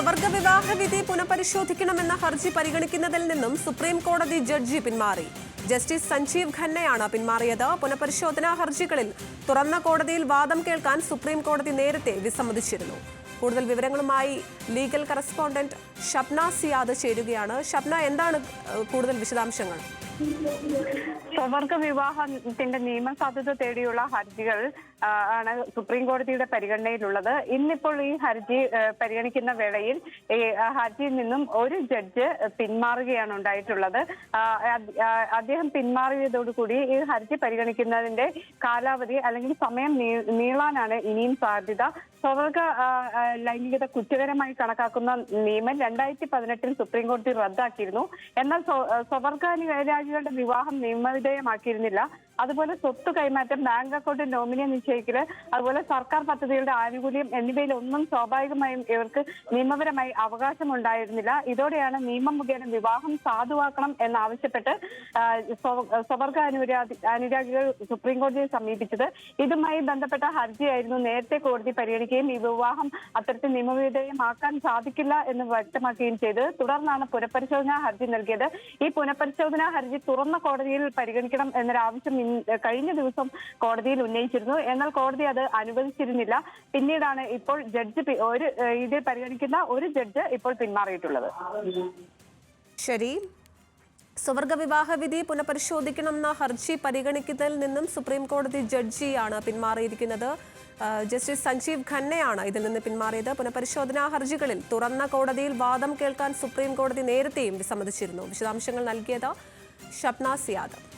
വിവാഹവിധി പുനഃപരിശോധിക്കണമെന്ന ഹർജി പരിഗണിക്കുന്നതിൽ നിന്നും സുപ്രീം കോടതി ജഡ്ജി പിന്മാറി. ജസ്റ്റിസ് സഞ്ജീവ് ഖന്നയാണ് പിന്മാറിയത്. പുനഃപരിശോധനാ ഹർജികളിൽ തുറന്ന കോടതിയിൽ വാദം കേൾക്കാൻ സുപ്രീം കോടതി നേരത്തെ വിസമ്മതിച്ചിരുന്നു. കൂടുതൽ വിവരങ്ങളുമായി ലീഗൽ കറസ്പോണ്ടന്റ് ഷബ്ന സിയാദ് ചേരുകയാണ്. ഷബ്ന എന്താണ് കൂടുതൽ വിശദാംശങ്ങൾ? സ്വവർഗ വിവാഹത്തിന്റെ നിയമസാധുത തേടിയുള്ള ഹർജികൾ ആണ് സുപ്രീം കോടതിയുടെ പരിഗണനയിലുള്ളത്. ഇന്നിപ്പോൾ ഈ ഹർജി പരിഗണിക്കുന്ന വേളയിൽ ഈ ഹർജിയിൽ നിന്നും ഒരു ജഡ്ജ് പിന്മാറുകയാണ് ഉണ്ടായിട്ടുള്ളത്. അദ്ദേഹം പിന്മാറിയതോടുകൂടി ഈ ഹർജി പരിഗണിക്കുന്നതിന്റെ കാലാവധി അല്ലെങ്കിൽ സമയം നീളാനാണ് ഇനിയും സാധ്യത. സ്വവർഗ ലൈംഗികത കുറ്റകരമായി കണക്കാക്കുന്ന നിയമം രണ്ടായിരത്തി പതിനെട്ടിൽ സുപ്രീം കോടതി റദ്ദാക്കിയിരുന്നു. എന്നാൽ സ്വ- സ്വവർഗാനുരാജികളുടെ വിവാഹം നിയമവിധേയമാക്കിയിരുന്നില്ല അതുപോലെ സ്വത്ത് കൈമാറ്റം ബാങ്ക് അക്കൗണ്ട് നോമിനിയെ നിശ്ചയിക്കൽ അതുപോലെ സർക്കാർ പദ്ധതികളുടെ ആനുകൂല്യം എന്നിവയിലൊന്നും സ്വാഭാവികമായും ഇവർക്ക് നിയമപരമായി അവകാശമുണ്ടായിരുന്നില്ല. ഇതോടെയാണ് നിയമം മുഖേന വിവാഹം സാധുവാക്കണം എന്നാവശ്യപ്പെട്ട് സ്വവർഗ അനുരാധി അനുരാഗികൾ സുപ്രീംകോടതിയെ സമീപിച്ചത്. ഇതുമായി ബന്ധപ്പെട്ട ഹർജിയായിരുന്നു നേരത്തെ കോടതി പരിഗണിക്കുകയും ഈ വിവാഹം അത്തരത്തിൽ നിയമവിധേയമാക്കാൻ സാധിക്കില്ല എന്ന് വ്യക്തമാക്കുകയും ചെയ്തത്. തുടർന്നാണ് പുനഃപരിശോധനാ ഹർജി നൽകിയത്. ഈ പുനഃപരിശോധനാ ഹർജി തുറന്ന കോടതിയിൽ പരിഗണിക്കണം എന്നൊരാവശ്യം കഴിഞ്ഞ ദിവസം കോടതിയിൽ ഉന്നയിച്ചിരുന്നു. എന്നാൽ കോടതി അത് അനുവദിച്ചിരുന്നില്ല. പിന്നീടാണ് ഇപ്പോൾ ജഡ്ജ് ഒരു ഇതിൽ പരിഗണിക്കുന്ന ഒരു ജഡ്ജ് ഇപ്പോൾ പിന്മാറിയിട്ടുള്ളത്. ശരി. സ്വവർഗ വിവാഹ വിധി പുനഃപരിശോധിക്കണമെന്ന ഹർജി പരിഗണിക്കുന്നതിൽ നിന്നും സുപ്രീം കോടതി ജഡ്ജിയാണ് പിന്മാറിയിരിക്കുന്നത്. ജസ്റ്റിസ് സഞ്ജീവ് ഖന്നയാണ് ഇതിൽ നിന്ന് പിന്മാറിയത്. പുനഃപരിശോധനാ ഹർജികളിൽ തുറന്ന കോടതിയിൽ വാദം കേൾക്കാൻ സുപ്രീം കോടതി നേരത്തെയും വിസമ്മതിച്ചിരുന്നു. വിശദാംശങ്ങൾ നൽകിയത് शपनास यादव